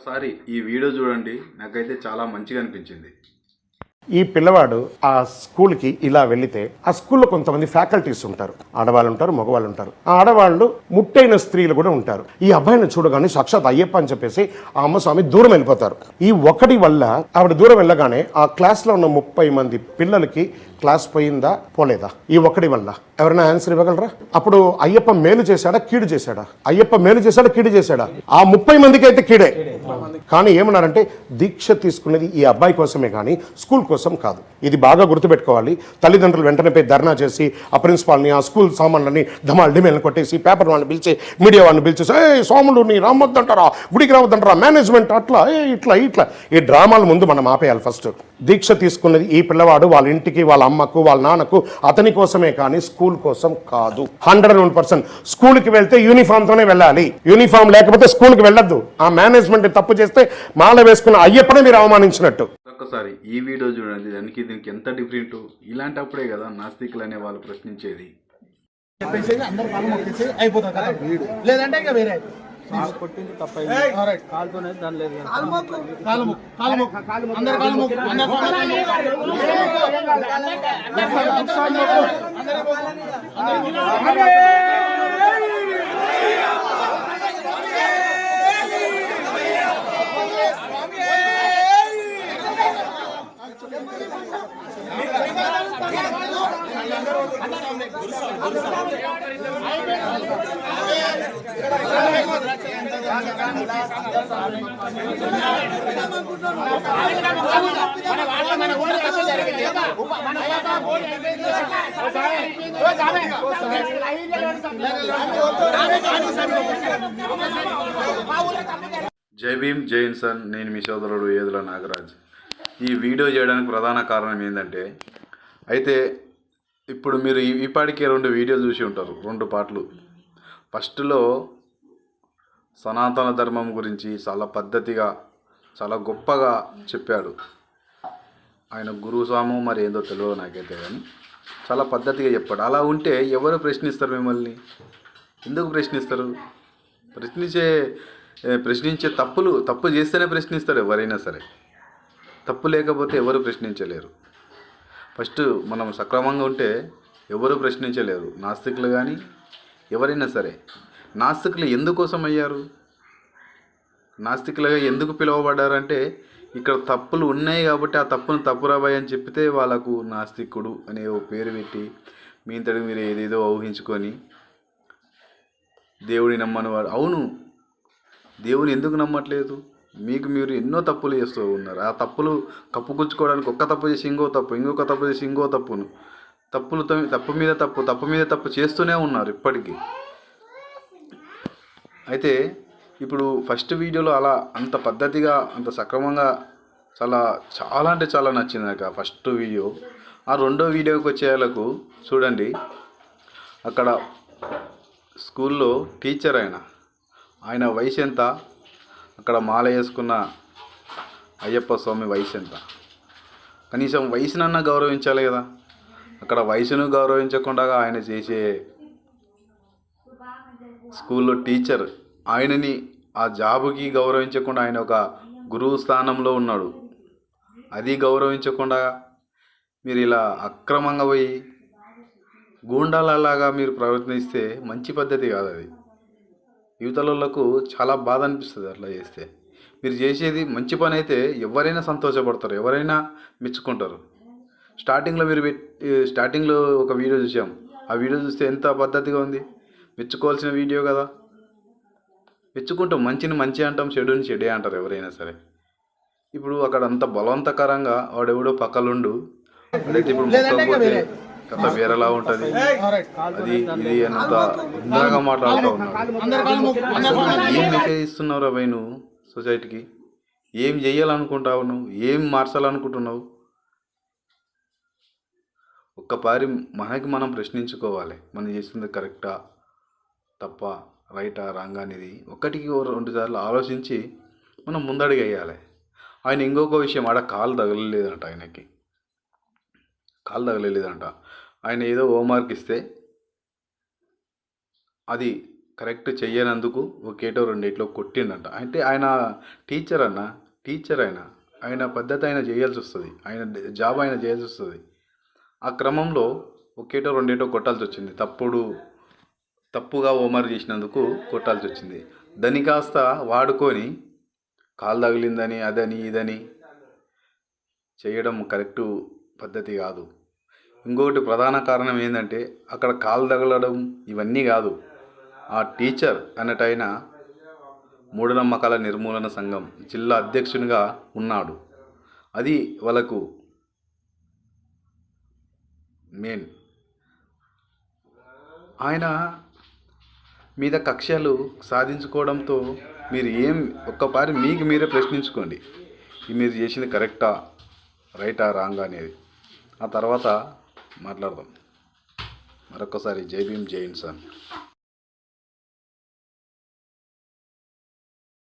ఒకసారి ఈ వీడియో చూడండి. నాకైతే చాలా మంచిగా అనిపించింది. ఈ పిల్లవాడు ఆ స్కూల్కి ఇలా వెళితే ఆ స్కూల్లో కొంతమంది ఫ్యాకల్టీస్ ఉంటారు. ఆడవాళ్ళు ఉంటారు మగవాళ్ళు ఉంటారు. ఆ ఆడవాళ్ళు ముట్టైన స్త్రీలు కూడా ఉంటారు. ఈ అబ్బాయిని చూడగానే సాక్షాత్ అయ్యప్ప అని చెప్పేసి ఆ అమ్మ స్వామి దూరం వెళ్ళిపోతారు. ఈ ఒకటి వల్ల ఆవిడ దూరం వెళ్ళగానే ఆ క్లాస్లో ఉన్న ముప్పై మంది పిల్లలకి క్లాస్ పోయిందా పోలేదా? ఈ ఒక్కడి వల్ల. ఎవరైనా ఆన్సర్ ఇవ్వగలరా? అప్పుడు అయ్యప్ప మేలు చేశాడా కీడు చేశాడా? అయ్యప్ప మేలు చేశాడా కీడు చేశాడా? ఆ ముప్పై మందికి అయితే కీడే. కానీ ఏమన్నారంటే దీక్ష తీసుకునేది ఈ అబ్బాయి కోసమే కానీ స్కూల్ కోసం కాదు. ఇది బాగా గుర్తుపెట్టుకోవాలి. తల్లిదండ్రులు వెంటనే పోయి ధర్నా చేసి ఆ ప్రిన్సిపాల్ని ఆ స్కూల్ సామాన్లని ధమాల్ డిమేల్ని కొట్టేసి పేపర్ వాళ్ళని పిలిచి మీడియా వాళ్ళని పిలిచేసి ఏ సోములు నీ రావద్దంటారా గుడికి రావద్దంటారా? మేనేజ్మెంట్ అట్లా ఏ ఇట్లా ఇట్లా. ఈ డ్రామాల ముందు మనం ఆపేయాలి ఫస్ట్. దీక్ష తీసుకున్నది ఈ పిల్లవాడు వాళ్ళ ఇంటికి వాళ్ళ అమ్మకు వాళ్ళ నాన్నకు అతని కోసమే కానీ స్కూల్ కోసం కాదు. Hundred one percent. స్కూల్కి వెళ్తే యూనిఫామ్తోనే వెళ్ళాలి. యూనిఫామ్ లేకపోతే స్కూల్కి వెళ్ళొద్దు. ఆ మేనేజ్మెంట్ తప్పు చేస్తే మాల వేసుకున్న అయ్యప్పనే మీరు అవమానించినట్టు ఒక్కసారి ఈ వీడియో చూడండి దానికి దీనికి ఎంత డిఫరెంట్ ఇలాంటప్పుడే కదా నాస్తికులు అనే వాళ్ళు ప్రశ్నించేది అందరు అయిపోతుంది కదా లేదంటే ఇంకా వేరే కొట్టింది తప్పైంది కాలుతోనే దాని లేదు కదా. కాలు మొక్కు కాలు మొక్కు అందరు కాలు మొక్కు అందరు జై భీమ్ జై ఇన్సన్ నేను మీ సోదరుడు ఏదుల నాగరాజ్. ఈ వీడియో చేయడానికి ప్రధాన కారణం ఏంటంటే అయితే ఇప్పుడు మీరు ఈ- పాటికి రెండు వీడియోలు చూసి ఉంటారు రెండు పాటలు. ఫస్ట్లో సనాతన ధర్మం గురించి చాలా పద్ధతిగా చాలా గొప్పగా చెప్పాడు. ఆయన గురుస్వాము మరి ఏందో తెలియదు నాకైతే కానీ చాలా పద్ధతిగా చెప్పాడు. అలా ఉంటే ఎవరు ప్రశ్నిస్తారు మిమ్మల్ని? ఎందుకు ప్రశ్నిస్తారు? ప్రశ్నించే ప్రశ్నించే తప్పులు తప్పు చేస్తేనే ప్రశ్నిస్తారు ఎవరైనా సరే. తప్పు లేకపోతే ఎవరు ప్రశ్నించలేరు. ఫస్ట్ మనం సక్రమంగా ఉంటే ఎవరు ప్రశ్నించలేరు. నాస్తికులు కానీ ఎవరైనా సరే. నాస్తికులు ఎందుకోసం అయ్యారు? నాస్తికులుగా ఎందుకు పిలువబడ్డారంటే ఇక్కడ తప్పులు ఉన్నాయి కాబట్టి ఆ తప్పును తప్పురాబాయి అని చెప్తే వాళ్ళకు నాస్తికుడు అనే ఓ పేరు పెట్టి మీ ఇంతటి మీరు ఏదేదో ఊహించుకొని దేవుడిని నమ్మని వారు అవును దేవుని ఎందుకు నమ్మట్లేదు? మీకు మీరు ఎన్నో తప్పులు చేస్తూ ఉన్నారు. ఆ తప్పులు కప్పుకొచ్చుకోవడానికి ఒక్క తప్పు చేసి ఇంకో తప్పు ఇంకొక తప్పు చేసి ఇంకో తప్పును. తప్పులు తప్పు మీద తప్పు తప్పు మీద తప్పు చేస్తూనే ఉన్నారు ఇప్పటికీ. అయితే ఇప్పుడు ఫస్ట్ వీడియోలో అలా అంత పద్ధతిగా అంత సక్రమంగా చాలా చాలా అంటే చాలా నచ్చింది నాకు ఆ ఫస్ట్ వీడియో. ఆ రెండో వీడియోకి వచ్చేలకు చూడండి. అక్కడ స్కూల్లో టీచర్ ఆయన. ఆయన వయసు ఎంత? అక్కడ మాల వేసుకున్న అయ్యప్ప స్వామి వయసు ఎంత? కనీసం వయసునన్నా గౌరవించాలి కదా. అక్కడ వయసును గౌరవించకుండా ఆయన చేసే స్కూల్లో టీచర్ ఆయనని ఆ జాబుకి గౌరవించకుండా ఆయన ఒక గురువు స్థానంలో ఉన్నాడు. అది గౌరవించకుండా మీరు ఇలా అక్రమంగా పోయి గూండాలలాగా మీరు ప్రవర్తిస్తే మంచి పద్ధతి కాదు అది. యువతలకు చాలా బాధ అనిపిస్తుంది అట్లా చేస్తే. మీరు చేసేది మంచి పని అయితే ఎవరైనా సంతోషపడతారు ఎవరైనా మెచ్చుకుంటారు. స్టార్టింగ్లో మీరు పెట్టి స్టార్టింగ్లో ఒక వీడియో చూసాం. ఆ వీడియో చూస్తే ఎంత పద్ధతిగా ఉంది? మెచ్చుకోవాల్సిన వీడియో కదా. మెచ్చుకుంటాం మంచిని మంచి అంటాం చెడుని చెడే అంటారు ఎవరైనా సరే. ఇప్పుడు అక్కడ అంత బలవంతకరంగా వాడెవడో పక్కలుండు. అదైతే ఇప్పుడు కథ వేరేలా ఉంటుంది. అది ఇది అంత ఉందరగా మాట్లాడుతూ ఉన్నాడు. అందరు ఏం మెసేజ్ ఇస్తున్నావు రా నువ్వు సొసైటీకి? ఏం చెయ్యాలనుకుంటావు నువ్వు ఏం మార్చాలనుకుంటున్నావు? ఒక్కపారి మనకి మనం ప్రశ్నించుకోవాలి. మనం చేస్తుంది కరెక్టా? తప్ప రైటా? రాంగ్? అనేది ఒకటికి రెండు సార్లు ఆలోచించి మనం ముందడిగేయాలి ఆయన ఇంకొక విషయం ఆడ కాలు తగలలేదంట ఆయనకి. కాలు తగలలేదంట. ఆయన ఏదో హోంవర్క్ ఇస్తే అది కరెక్ట్ చెయ్యనందుకు ఒకేటో రెండేట్లో కొట్టిండంట. అంటే ఆయన టీచర్ అన్న టీచర్ ఆయన. ఆయన పద్ధతి ఆయన చేయాల్సి వస్తుంది. ఆయన జాబ్ ఆయన చేయాల్సి వస్తుంది. ఆ క్రమంలో ఒకేటో రెండేటో కొట్టాల్సి వచ్చింది. తప్పుడు తప్పుగా ఓమర్ చేసినందుకు కొట్టాల్సి వచ్చింది. దాన్ని కాస్త వాడుకొని కాలు తగిలిందని అదని ఇదని చేయడం కరెక్టు పద్ధతి కాదు. ఇంకొకటి ప్రధాన కారణం ఏంటంటే అక్కడ కాలు తగలడం ఇవన్నీ కాదు. ఆ టీచర్ అన్నటైన మూఢనమ్మకాల నిర్మూలన సంఘం జిల్లా అధ్యక్షునిగా ఉన్నాడు. అది వాళ్ళకు మెయిన్. ఆయన మీద కక్ష్యలు సాధించుకోవడంతో మీరు ఏం ఒక్కపారి మీకు మీరే ప్రశ్నించుకోండి. మీరు చేసింది కరెక్టా రైటా రాంగా అనేది. ఆ తర్వాత మాట్లాడదాం. మరొకసారి జై భీమ్ జై ఇన్సాన్